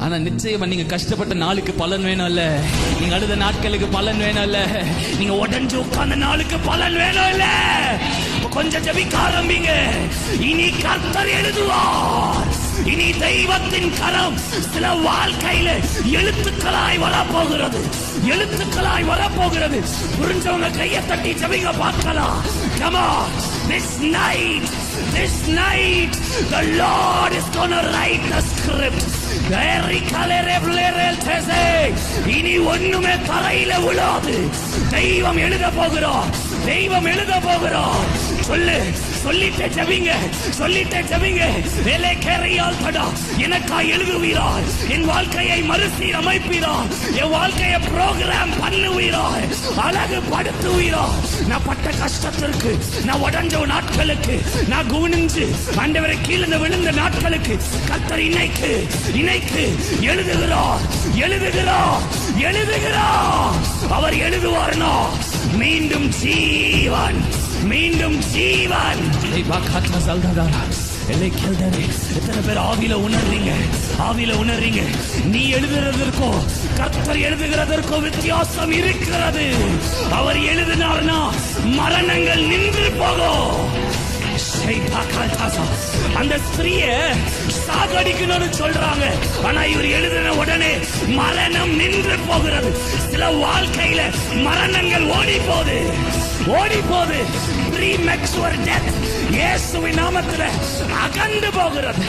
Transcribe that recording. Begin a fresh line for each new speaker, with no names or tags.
ஆனா நிச்சயமா நீங்க கஷ்டப்பட்ட நாளுக்கு பலன் வேணும்ல. நீங்க அழுத நாட்களுக்கு பலன் வேணும்ல. நீங்க உடஞ்சு உட்கார்ந்த நாளுக்கு பலன் வேணும்ல. கொஞ்சம் ஜபிக்க ஆரம்பிங்க. இனி கர்த்தர் எழுதுவார். இனி தெய்வத்தின் கரம் சில வாழ்க்கையில எழுத்துக்களாய் வரப்போகிறது. எழுத்துக்களாய் வரப்போகிறது. புரிஞ்சவங்க கையை தட்டி ஜபிங்க பார்க்கலாம். Comma this night this night the Lord is gonna write the script. இனி ஒண்ணுமே தரையில விழாது தெய்வம் எழுத போகிறோம் தெய்வம் எழுத போகிறோம் சொல்லு சொல்லிட்டே ஜபிங்க சொல்லிட்டே ஜபிங்க வேலை கேறையால் படா எனக்கா எழுதுவீரா என் வாழ்க்கையை மறுசீரமைப்பீரா என் வாழ்க்கையை ப்ரோக்ராம் பண்ணுவீரா அழகு படுத்துவீரா நான் பட்ட கஷ்டத்திற்கு நான் உடஞ்ச நாட்களுக்கு நான் குனிஞ்சு ஆண்டவரை கீழே விழுந்த நாட்களுக்கு கத்தர் இணைக்கு இணைக்கு எழுதுகிறார் எழுதுகிறார் எழுதுகிறார். அவர் எழுதுவார்னா மீண்டும் ஜீவன் மீண்டும் ஜீவன். எத்தனை பேர் ஆவியில உணர்றீங்க ஆவியில உணர்றீங்க நீ எழுதுறதற்கோ கர்த்தர் எழுதுகிறதற்கோ வித்தியாசம் இருக்கிறது அவர் எழுதினார்னா மரணங்கள் நின்று போகும் அந்த ஸ்திரிய சாகடிக்கணும்னு சொல்றாங்க ஆனா இவர் எழுதின உடனே மரணம் நின்று போகிறது சில வாழ்க்கையில மரணங்கள் ஓடி போகுது ஓடி போகுது ப்ரீ ஒரு டெத் இயேசுவின் நாமத்தில் அகண்டு போகிறது.